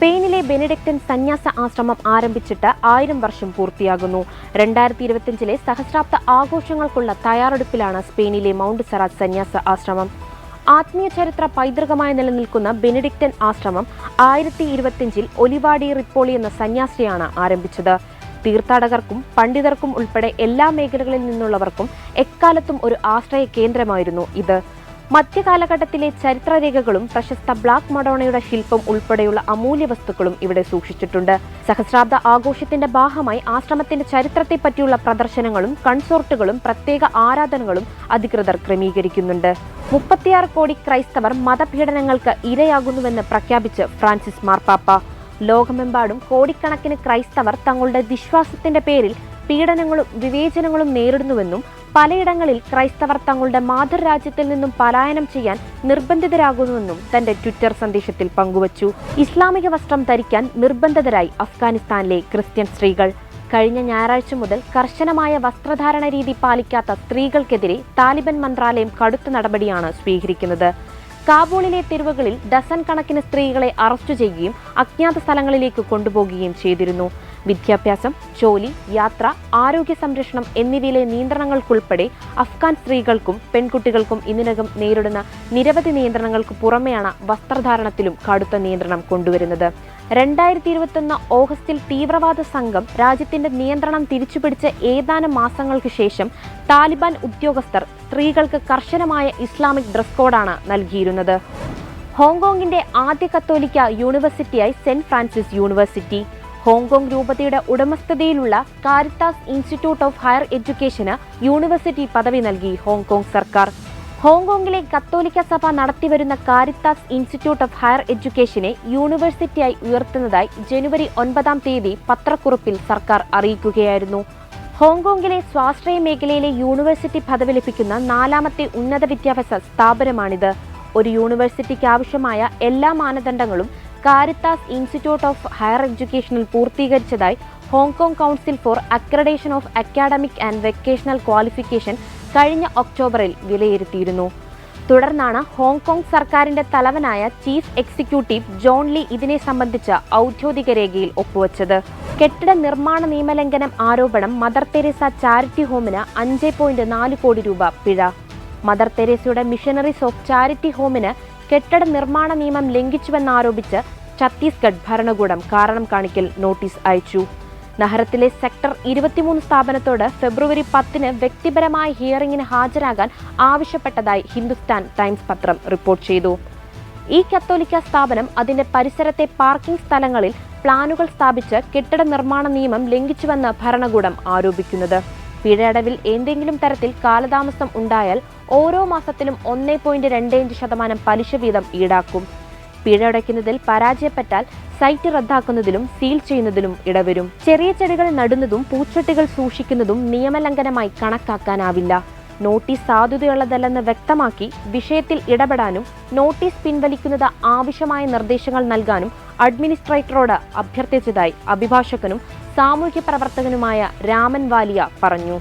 സ്പെയിനിലെ ബെനഡിക്റ്റൻ സന്യാസ ആശ്രമം ആരംഭിച്ചിട്ട് ആയിരം വർഷം പൂർത്തിയാകുന്നു. രണ്ടായിരത്തി ഇരുപത്തിയഞ്ചിലെ സഹസ്രാബ്ദ ആഘോഷങ്ങൾക്കുള്ള തയ്യാറെടുപ്പിലാണ് സ്പെയിനിലെ മൗണ്ട് സറാജ് സന്യാസ ആശ്രമം. ആത്മീയ ചരിത്ര പൈതൃകമായി നിലനിൽക്കുന്ന ബെനഡിക്റ്റൻ ആശ്രമം ആയിരത്തി ഇരുപത്തിയഞ്ചിൽ ഒലിവാഡി റിപ്പോളി എന്ന സന്യാസിയാണ് ആരംഭിച്ചത്. തീർത്ഥാടകർക്കും പണ്ഡിതർക്കും ഉൾപ്പെടെ എല്ലാ മേഖലകളിൽ നിന്നുള്ളവർക്കും എക്കാലത്തും ഒരു ആശ്രയ കേന്ദ്രമായിരുന്നു ഇത്. മധ്യകാലഘട്ടത്തിലെ ചരിത്രരേഖകളും പ്രശസ്ത ബ്ലാക്ക് മഡോണയുടെ ശില്പം ഉൾപ്പെടെയുള്ള അമൂല്യ വസ്തുക്കളും ഇവിടെ സൂക്ഷിച്ചിട്ടുണ്ട്. സഹസ്രാബ്ദ ആഘോഷത്തിന്റെ ഭാഗമായി ആശ്രമത്തിന്റെ ചരിത്രത്തെ പറ്റിയുള്ള പ്രദർശനങ്ങളും കൺസോർട്ടുകളും പ്രത്യേക ആരാധനകളും അധികൃതർ ക്രമീകരിക്കുന്നുണ്ട്. മുപ്പത്തിയാറ് കോടി ക്രൈസ്തവർ മതപീഡനങ്ങൾക്ക് ഇരയാകുന്നുവെന്ന് പ്രഖ്യാപിച്ച് ഫ്രാൻസിസ് മാർപ്പാപ്പ. ലോകമെമ്പാടും കോടിക്കണക്കിന് ക്രൈസ്തവർ തങ്ങളുടെ വിശ്വാസത്തിന്റെ പേരിൽ പീഡനങ്ങളും വിവേചനങ്ങളും നേരിടുന്നുവെന്നും പലയിടങ്ങളിൽ ക്രൈസ്തവർ തങ്ങളുടെ മാതൃരാജ്യത്തിൽ നിന്നും പലായനം ചെയ്യാൻ നിർബന്ധിതരാകുന്നുവെന്നും തന്റെ ട്വിറ്റർ സന്ദേശത്തിൽ പങ്കുവച്ചു. ഇസ്ലാമിക വസ്ത്രം ധരിക്കാൻ നിർബന്ധിതരായി അഫ്ഗാനിസ്ഥാനിലെ ക്രിസ്ത്യൻ സ്ത്രീകൾ. കഴിഞ്ഞ ഞായറാഴ്ച മുതൽ കർശനമായ വസ്ത്രധാരണ രീതി പാലിക്കാത്ത സ്ത്രീകൾക്കെതിരെ താലിബൻ മന്ത്രാലയം കടുത്ത നടപടിയാണ് സ്വീകരിക്കുന്നത്. കാബൂളിലെ തെരുവുകളിൽ ഡസൻ കണക്കിന് സ്ത്രീകളെ അറസ്റ്റ് ചെയ്യുകയും അജ്ഞാത സ്ഥലങ്ങളിലേക്ക് കൊണ്ടുപോകുകയും ചെയ്തിരുന്നു. വിദ്യാഭ്യാസം ജോലി യാത്ര ആരോഗ്യ സംരക്ഷണം എന്നിവയിലെ നിയന്ത്രണങ്ങൾക്കുൾപ്പെടെ അഫ്ഗാൻ സ്ത്രീകൾക്കും പെൺകുട്ടികൾക്കും ഇതിനകം നേരിടുന്ന നിരവധി നിയന്ത്രണങ്ങൾക്ക് പുറമെയാണ് വസ്ത്രധാരണത്തിലും കടുത്ത നിയന്ത്രണം കൊണ്ടുവരുന്നത്. രണ്ടായിരത്തി ഇരുപത്തൊന്ന് ഓഗസ്റ്റിൽ തീവ്രവാദ സംഘം രാജ്യത്തിന്റെ നിയന്ത്രണം തിരിച്ചുപിടിച്ച ഏതാനും മാസങ്ങൾക്ക് ശേഷം താലിബാൻ ഉദ്യോഗസ്ഥർ സ്ത്രീകൾക്ക് കർശനമായ ഇസ്ലാമിക് ഡ്രസ് കോഡാണ് നൽകിയിരുന്നത്. ഹോങ്കോങ്ങിന്റെ ആദ്യ കത്തോലിക്ക യൂണിവേഴ്സിറ്റിയായി Saint Francis university. Hong Kong രൂപതയുടെ ഉടമസ്ഥതയിലുള്ള കാരിത്താസ് ഇൻസ്റ്റിറ്റ്യൂട്ട് ഓഫ് ഹയർ എഡ്യൂക്കേഷന് യൂണിവേഴ്സിറ്റി പദവി നൽകി ഹോങ്കോങ് സർക്കാർ. ഹോങ്കോങ്ങിലെ കത്തോലിക്ക സഭ നടത്തിവരുന്ന കാരിത്താസ് ഇൻസ്റ്റിറ്റ്യൂട്ട് ഓഫ് ഹയർ എഡ്യൂക്കേഷനെ യൂണിവേഴ്സിറ്റിയായി ഉയർത്തുന്നതായി ജനുവരി ഒൻപതാം തീയതി പത്രക്കുറിപ്പിൽ സർക്കാർ അറിയിക്കുകയായിരുന്നു. ഹോങ്കോങ്ങിലെ സ്വാശ്രയ മേഖലയിലെ യൂണിവേഴ്സിറ്റി പദവി ലഭിക്കുന്ന നാലാമത്തെ ഉന്നത വിദ്യാഭ്യാസ സ്ഥാപനമാണിത്. ഒരു യൂണിവേഴ്സിറ്റിക്ക് ആവശ്യമായ എല്ലാ മാനദണ്ഡങ്ങളും കാരിത്താസ് ഇൻസ്റ്റിറ്റ്യൂട്ട് ഓഫ് ഹയർ എഡ്യൂക്കേഷനിൽ പൂർത്തീകരിച്ചതായി Hong Kong council for accreditation of academic and vocational qualification കഴിഞ്ഞ ഒക്ടോബറിൽ വിലയിരുത്തിയിരുന്നു. തുടർന്നാണ് ഹോങ്കോങ് സർക്കാരിന്റെ തലവനായ ചീഫ് എക്സിക്യൂട്ടീവ് ജോൺ ലീ ഇതിനെ സംബന്ധിച്ച ഔദ്യോഗിക രേഖയിൽ ഒപ്പുവച്ചത്. കെട്ടിട നിർമ്മാണ നിയമലംഘനം ആരോപണം മദർ തെരേസ ചാരിറ്റി ഹോമിന് അഞ്ച് പോയിന്റ് നാല് കോടി രൂപ പിഴ. മദർ തെരേസയുടെ മിഷനറീസ് ഓഫ് ചാരിറ്റി ഹോമിന് കെട്ടിട നിർമ്മാണ നിയമം ലംഘിച്ചുവെന്നാരോപിച്ച് ഛത്തീസ്ഗഡ് ഭരണകൂടം കാരണം കാണിക്കൽ നോട്ടീസ് അയച്ചു. നഹരത്തിലെ സെക്ടർ ഇരുപത്തിമൂന്ന് സ്ഥാപനത്തോട് ഫെബ്രുവരി പത്തിന് വ്യക്തിപരമായ ഹിയറിംഗിന് ഹാജരാകാൻ ആവശ്യപ്പെട്ടതായി ഹിന്ദുസ്ഥാൻ ടൈംസ് പത്രം റിപ്പോർട്ട് ചെയ്തു. ഈ കത്തോലിക്ക സ്ഥാപനം അതിന്റെ പരിസരത്തെ പാർക്കിംഗ് സ്ഥലങ്ങളിൽ പ്ലാനുകൾ സ്ഥാപിച്ച് കെട്ടിട നിർമ്മാണ നിയമം ലംഘിച്ചുവെന്ന് ഭരണകൂടം ആരോപിക്കുന്നത്. പിഴയടവിൽ എന്തെങ്കിലും തരത്തിൽ കാലതാമസം ഉണ്ടായാൽ ഓരോ മാസത്തിലും ഒന്നേ പോയിന്റ് രണ്ട് അഞ്ച് ശതമാനം പലിശ വീതം ഈടാക്കും. പിഴയടയ്ക്കുന്നതിൽ പരാജയപ്പെട്ടാൽ സൈറ്റ് റദ്ദാക്കുന്നതിലും സീൽ ചെയ്യുന്നതിലും ഇടവരും. ചെറിയ ചെടികൾ നടുന്നതും പൂച്ചട്ടികൾ സൂക്ഷിക്കുന്നതും നിയമലംഘനമായി കണക്കാക്കാനാവില്ല. നോട്ടീസ് സാധുതയുള്ളതല്ലെന്ന് വ്യക്തമാക്കി വിഷയത്തിൽ ഇടപെടാനും നോട്ടീസ് പിൻവലിക്കുന്നത് ആവശ്യമായ നിർദ്ദേശങ്ങൾ നൽകാനും അഡ്മിനിസ്ട്രേറ്ററോട് അഭ്യർത്ഥിച്ചതായി അഭിഭാഷകനും സാമൂഹ്യ പ്രവർത്തകനുമായ രാമൻ വാലിയ പറഞ്ഞു.